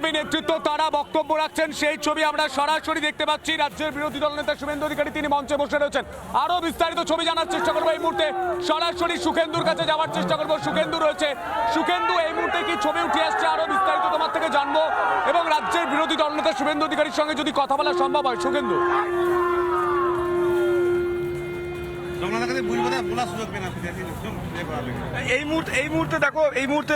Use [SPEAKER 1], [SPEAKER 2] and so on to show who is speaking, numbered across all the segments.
[SPEAKER 1] BJP নেতৃত্ব, তারা বক্তব্য রাখছেন। সেই ছবি আমরা সরাসরি দেখতে পাচ্ছি। রাজ্যের বিরোধী দল নেতা শুভেন্দু অধিকারী তিনি মঞ্চে বসে রয়েছেন। আরও বিস্তারিত ছবি জানার চেষ্টা করব এই মুহূর্তে। সরাসরি সুখেন্দুর কাছে যাওয়ার চেষ্টা করব। সুখেন্দু রয়েছে। সুখেন্দু, এই মুহূর্তে কি ছবি উঠে আসছে? আরও বিস্তারিত তোমার থেকে জানব। এবং রাজ্যের বিরোধী দল নেতা শুভেন্দু অধিকারীর সঙ্গে যদি কথা বলা সম্ভব হয়, সুখেন্দু।
[SPEAKER 2] এই মুহূর্তে এই মুহূর্তে দেখো এই মুহূর্তে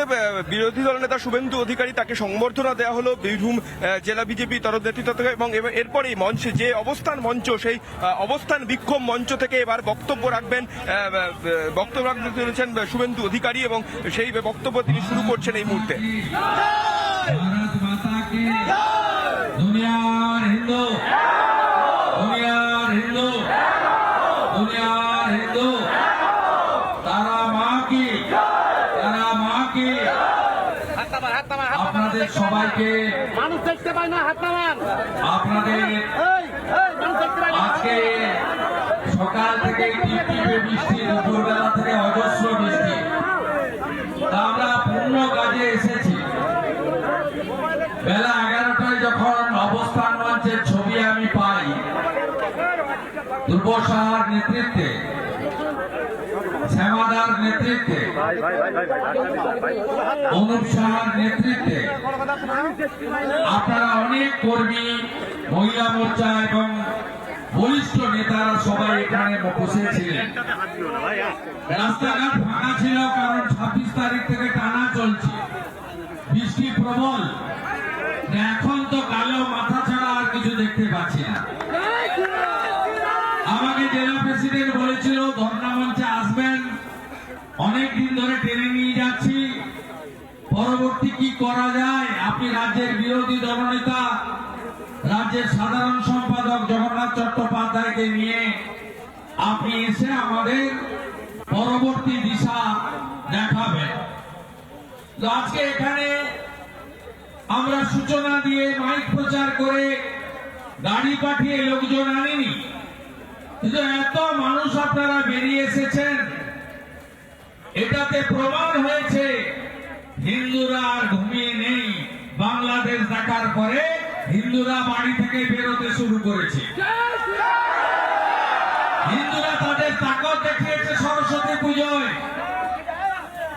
[SPEAKER 2] বিরোধী দল নেতা শুভেন্দু অধিকারী তাকে সংবর্ধনা দেওয়া হলো বীরভূম জেলা বিজেপি তরফ নেতৃত্ব থেকে এবং এবার- এরপরেই মঞ্চে যে অবস্থান মঞ্চ সেই অবস্থান বিক্ষোভ মঞ্চ থেকে এবার বক্তব্য রাখবেন বক্তব্য রাখতে চলেছেন শুভেন্দু অধিকারী এবং সেই বক্তব্য তিনি শুরু করছেন এই মুহূর্তে।
[SPEAKER 3] আপনাদের
[SPEAKER 4] এই এই মানুষ দেখতে পায় না
[SPEAKER 3] আজকে সকাল থেকে টিপ বৃষ্টি দুপুরবেলা থেকে অজস্র বৃষ্টি। তা আমরা পূর্ণ কাজে এসেছি। বেলা এগারোটায় যখন অবস্থান মঞ্চের ছবি আমি পাই ধ্রুব সাহার নেতৃত্বে শ্যামাদার নেতৃত্বে অনুপ সাহার নেতৃত্বে আপনারা অনেক কর্মী মহিলা মোর্চা এবং বরিষ্ঠ নেতারা সবাই এখানে বসেছিলেন। রাস্তাঘাট ফাঁকা ছিল, কারণ ছাব্বিশ তারিখ থেকে টানা চলছে। বৃষ্টি প্রবল। এখন তো কালো মাথা ছাড়া আর কিছু দেখতে পাচ্ছি না। আমাকে জেলা প্রেসিডেন্ট বলেছিল, ধর্ণা মঞ্চে আসবেন। অনেক দিন ধরে টেনে নিয়ে যাচ্ছি। পরবর্তী কি করা যায়? আপনি রাজ্যের বিরোধী দলনেতা রাজ্যের সাধারণ সম্পাদক জগন্নাথ চট্টোপাধ্যায়কে নিয়ে আপনি এসে আমাদের পরবর্তী দিশা দেখাবেন। আজকে এখানে আমরা সূচনা দিয়ে মাইক প্রচার করে গাড়ি পাঠিয়ে লোকজন আনিনি। কিন্তু এত মানুষ আপনারা বেরিয়ে এসেছেন। এটাতে প্রমাণ হয়েছে, হিন্দুরা আর ঘুমিয়ে নেই। বাংলাদেশ দেখার পরে হিন্দুরা বাড়ি থেকে বেরোতে শুরু করেছে। হিন্দুরা তাদের তাকত দেখিয়েছে সরস্বতী পুজোয়।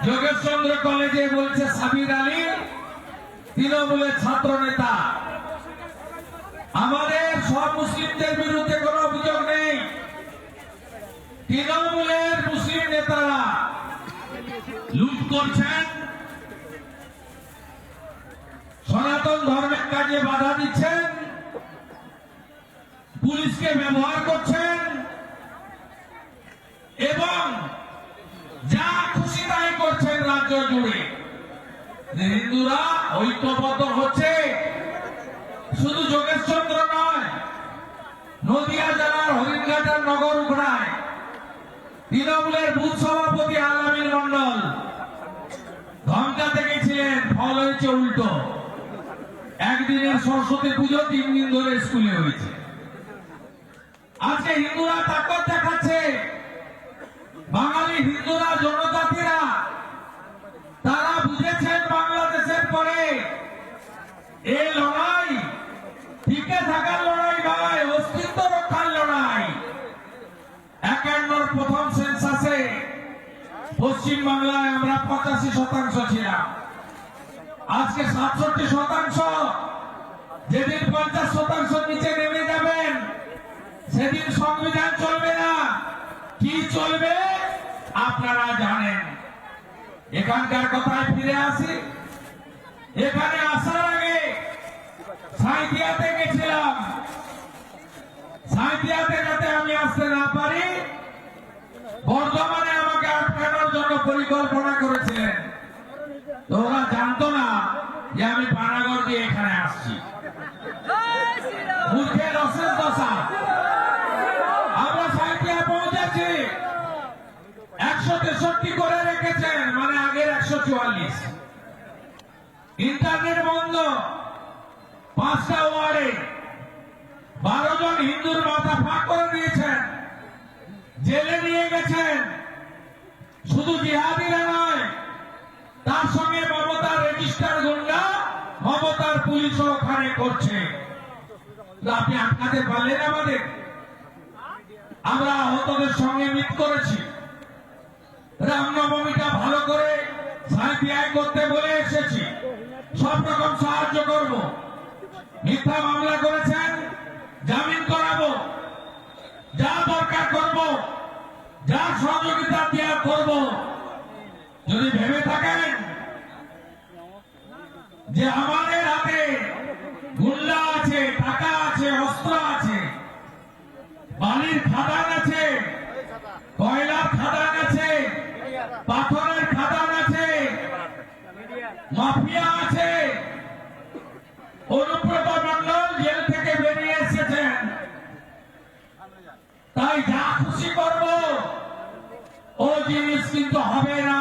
[SPEAKER 3] যোগেশচন্দ্র কলেজে বলছে, সাবির আলী, তৃণমূলের ছাত্র নেতা, আমাদের সব মুসলিমদের বিরুদ্ধে কোনো অভিযোগ নেই। তৃণমূলের মুসলিম নেতারা লুট করছেন সনাতন ধর্মের কাজে বাধা দিচ্ছেন, পুলিশকে ব্যবহার করছেন, এবং যা খুশি তাই করছেন রাজ্য জুড়ে। হিন্দুরা ঐক্যবদ্ধ হচ্ছে, শুধু যোগেশচন্দ্র নয়, নদিয়া জেলার হরিণঘাটার নগর উগড়ায় তৃণমূলের বুথ সভাপতি আলামিন মন্ডল ধমকাতে গেছিলেন ফল হয়েছে উল্টো। একদিনের সরস্বতী পুজো তিন দিন ধরে স্কুলে হয়েছে। আজকে হিন্দুরা তাকত দেখাচ্ছে। বাঙালি হিন্দুরা, জনজাতিরা, তারা বুঝেছেন বাংলাদেশের পরে এই লড়াই, টিকে থাকার লড়াই নয়, অস্তিত্ব রক্ষার লড়াই। একান্নর প্রথম সেন্সাসে পশ্চিম বাংলায় আমরা পঁচাশি শতাংশ ছিলাম। আজকে সাতষট্টি শতাংশ। যেদিন পঞ্চাশ শতাংশ নিচে নেমে যাবেন, সেদিন সংবিধান চলবে না। কি চলবে? আপনারা জানেন। এখানকার কথায় ফিরে আসি। এখানে আসার আগে সাঁইদিয়াতে গেছিলাম। সাঁইদিয়াতে যাতে আমি আসতে না পারি, বর্ধমানে আমাকে আটকানোর জন্য পরিকল্পনা করেছিলেন। ওরা জানতো না যে আমি পানাগড় দিয়ে এখানে আসছি। আমরা পৌঁছেছি। একশো তেষট্টি করে রেখেছেন মানে আগের একশো চুয়াল্লিশ। ইন্টারনেট বন্ধ, পাঁচটা ওয়ার্ডে। বারো জন হিন্দুর মাথা ফাঁক করে দিয়েছেন। জেলে নিয়ে গেছেন। শুধু জিহাদিরা নয় তার সঙ্গে মমতার রেজিস্টার গুন্ডা, মমতার পুলিশ ওখানে করছে। আপনি আটকাতে পারলেন আমাদের? আমরা আহতদের সঙ্গে মিট করেছি। রামনবমীটা ভালো করে সাহায্য করতে বলে এসেছি। সব রকম সাহায্য করব। মিথ্যা মামলা করেছেন জামিন করাবো যা দরকার করব যা সহযোগিতা দেওয়া করব যদি ভেবে থাকেন যে আমাদের হাতে গুন্ডা আছে, টাকা আছে, অস্ত্র আছে, বালির খাদান আছে, কয়লার খাদান আছে, পাথরের খাদান আছে, মাফিয়া আছে। অনুব্রত মন্ডল জেল থেকে বেরিয়ে এসেছেন। তাই যা খুশি করব, ও জিনিস কিন্তু হবে না।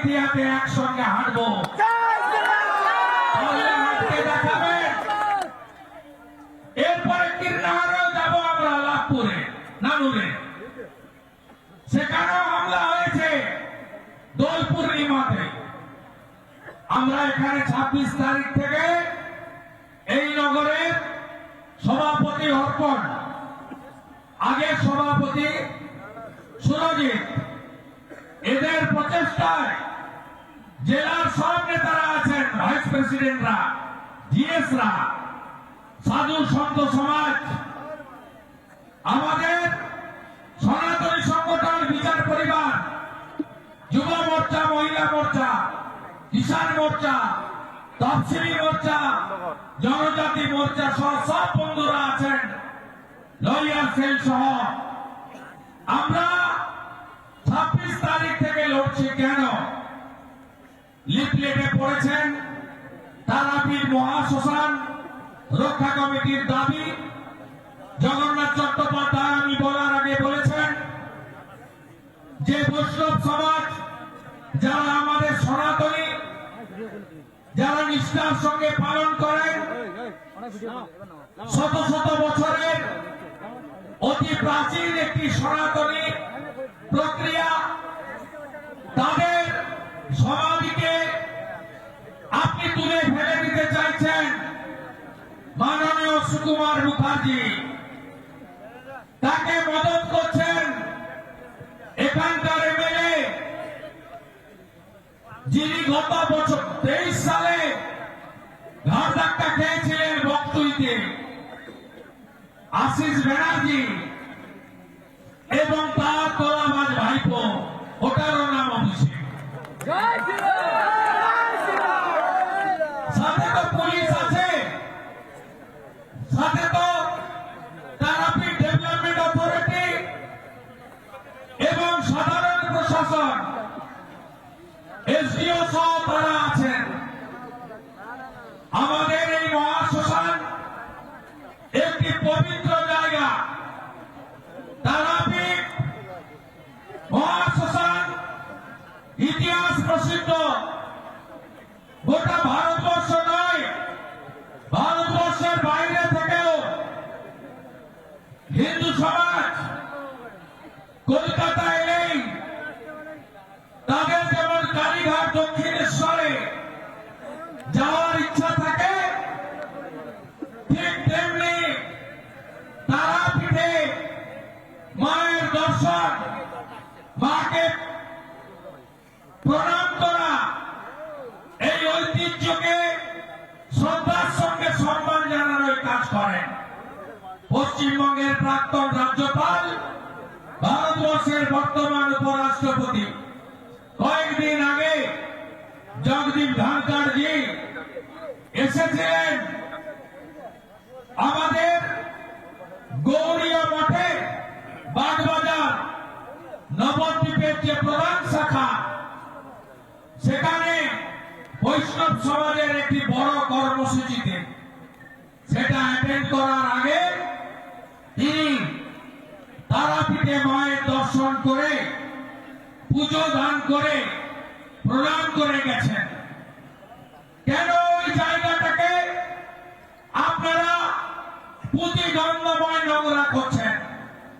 [SPEAKER 3] সাঁইথিয়াতে একসঙ্গে হাঁটবো। এরপরে যাব আমরা লাভপুরে, নানুরে। সেখানেও হামলা হয়েছে দোল পূর্ণিমাতে। আমরা এখানে ছাব্বিশ তারিখ থেকে এই নগরের সভাপতি অর্পণ, আগের সভাপতি সুরজিৎ। এদের প্রচেষ্টায় জেলার সব নেতারা আছেন ভাইস প্রেসিডেন্টরা জিএসরা সাধু সন্ত সমাজ। আমাদের সনাতনী সংগঠন বিচার পরিবার, যুব মোর্চা, মহিলা মোর্চা, কিষাণ মোর্চা, তফসিলি মোর্চা, জনজাতি মোর্চা, সহ সব বন্ধুরা আছেন লয়ার সেল সহ। আমরা ছাব্বিশ তারিখ থেকে লড়ছি কেন? লিফলেটে পড়েছেন তারাপীঠ মহাশ্মশান রক্ষা কমিটির দাবি, জগন্নাথ চট্টোপাধ্যায় আমি বলার আগে বলেছেন যে বৈষ্ণব সমাজ, যারা আমাদের সনাতনী, যারা নিষ্ঠার সঙ্গে পালন করেন, শত শত বছরের অতি প্রাচীন একটি সনাতনী প্রক্রিয়া, তাদের সমাধিকে আপনি তুলে ফেলে দিতে চাইছেন মাননীয় সুকুমার মুখার্জি। তাকে মদত করছেন এখানকার এমএলএ যিনি গত বছর তেইশ সালে ঘাট ধাক্কা খেয়েছিলেন বক্তুইতে আশিস ব্যানার্জি এবং তার তোলাবাজ ভাইপো, ওটারও নাম অভিষেক সাথে তো পুলিশ আছে সাথে তো তারাপীঠ ডেভেলপমেন্ট অথরিটি এবং সাধারণ প্রশাসন এসডিও সহ তারা আছেন আমাদের এই মহাশ্মশান একটি পবিত্র জায়গা তারাপীঠ মহাশ্মশান ইতিহাস প্রসিদ্ধ গোটা ভারতবর্ষ নয় ভারতবর্ষের বাইরে থেকেও হিন্দু সমাজ কলকাতা এলেই তাদের যেমন কালীঘাট দক্ষিণেশ্বরে যাওয়ার ইচ্ছা থাকে ঠিক তেমনি তারাপীঠে মায়ের দর্শন মাকে প্রণাম করা এই ঐতিহ্যকে শ্রদ্ধার সঙ্গে সম্মান জানানোর কাজ করেন পশ্চিমবঙ্গের প্রাক্তন রাজ্যপাল, ভারতবর্ষের বর্তমান উপরাষ্ট্রপতি। কয়েকদিন আগে জগদীপ ধনকরজি এসেছিলেন আমাদের গৌরীয় মঠে, বাগবাজার, নবদ্বীপের যে প্রধান শাখা, সেখানে বৈষ্ণব সমাজের একটি বড় কর্মসূচিতে। সেটা অ্যাটেন্ড করার আগে তিনি তারাপীঠে মায়ের দর্শন করে, পুজো দান করে, প্রণাম করে গেছেন। কেন ওই জায়গাটাকে আপনারা পুঁতি গন্ধময় নোংরা করছেন?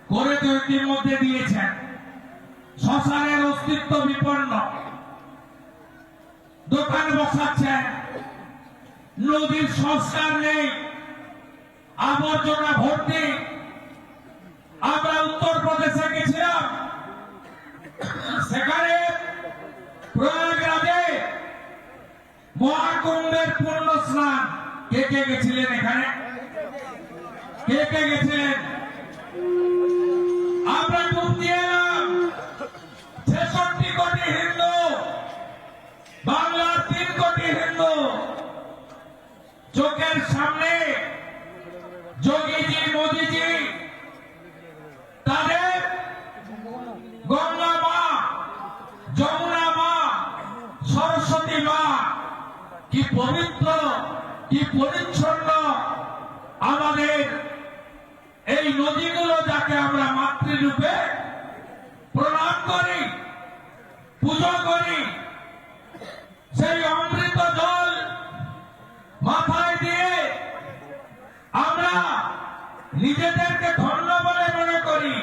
[SPEAKER 3] করে তো ইতিমধ্যে দিয়েছেন। শ্মশানের অস্তিত্ব বিপন্ন। দোকান বসাচ্ছেন। নদীর সংস্কার নেই। আবর্জনা ভর্তি। আমরা উত্তরপ্রদেশে গেছিলাম। সেখানে প্রয়াগরাজে মহাকুম্ভের পূর্ণ স্নান। কে কে গেছিলেন এখানে? কে কে গেছিলেন? আমরা ডুব দিয়ে এলাম। ছেষট্টি কোটি হিন্দু। বাংলার তিন কোটি হিন্দু। চোখের সামনে যোগীজি মোদিজি তাদের গঙ্গা মা যমুনা মা সরস্বতী মা কি পবিত্র কি পরিচ্ছন্ন আমাদের এই নদীগুলো যাকে আমরা মাতৃরূপে প্রণাম করি, পুজো করি, সেই অমৃত জল মাথায় দিয়ে আমরা নিজেদেরকে ধন্য বলে মনে করি।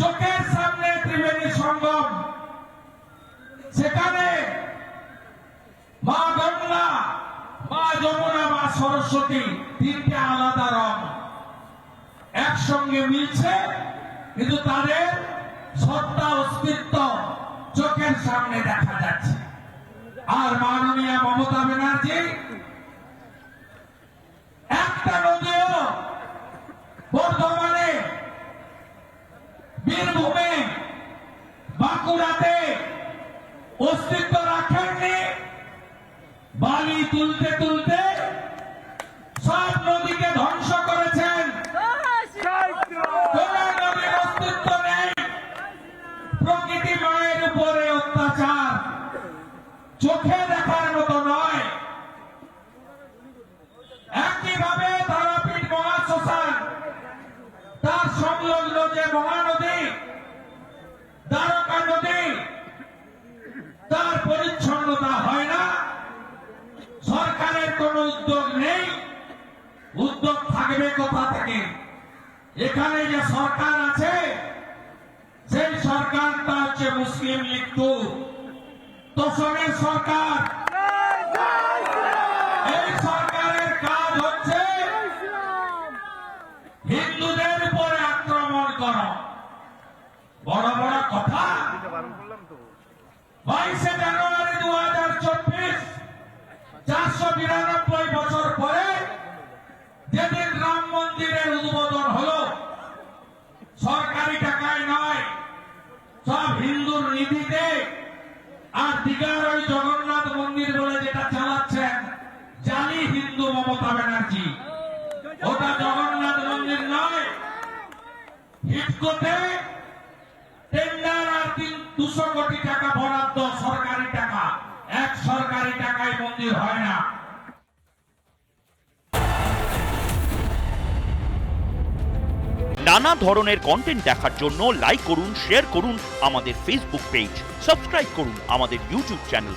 [SPEAKER 3] চোখের সামনে ত্রিবেণী সঙ্গম, সেখানে মা যমুনা মা সরস্বতী তিনটে আলাদা রং। একসঙ্গে মিলছে, কিন্তু তাদের সত্তা অস্তিত্ব চোখের সামনে দেখা যাচ্ছে। আর মাননীয় মমতা ব্যানার্জি, একটা নদীও বর্ধমানে, বীরভূমে, বাঁকুড়াতে অস্তিত্ব রাখেননি। বালি তুলতে তুলতে সব নদীকে ধ্বংস করেছেন কোন নদীর অস্তিত্ব নেই প্রকৃতি মায়ের উপরে অত্যাচার চোখে দেখার মতো নয় একইভাবে তারাপীঠ মহাশ্মশান তার সংলগ্ন যে মহানদী দ্বারকা নদী তার পরিচ্ছন্নতা হয় না। সরকারের কোন উদ্যোগ নেই। উদ্যোগ থাকবে কোথা থেকে? এখানে যে সরকার আছে সেই সরকারটা হচ্ছে মুসলিম লীগ তো। তোষণের সরকার। এই সরকারের কাজ হচ্ছে হিন্দুদের উপরে আক্রমণ করা বড় বড় কথা বাইশে জানুয়ারি দু হাজার চব্বিশ চারশো বিরানব্বই বছর পরে যেদিন রাম মন্দিরের উদ্বোধন হলো সরকারি টাকায় নয় সব হিন্দুর নিধিতে আর দিঘার ওই জগন্নাথ মন্দির বলে যেটা চালাচ্ছেন জানি হিন্দু মমতা ব্যানার্জি। ওটা জগন্নাথ মন্দির নয়। হিটকোতে টেন্ডার আর তিন দুশো কোটি টাকা বরাদ্দ সরকারি টাকা। এক সরকারি টাকায় মন্দির হয় না।
[SPEAKER 5] নানা ধরনের কন্টেন্ট দেখার জন্য লাইক করুন শেয়ার করুন আমাদের ফেসবুক পেজ সাবস্ক্রাইব করুন আমাদের ইউটিউব চ্যানেল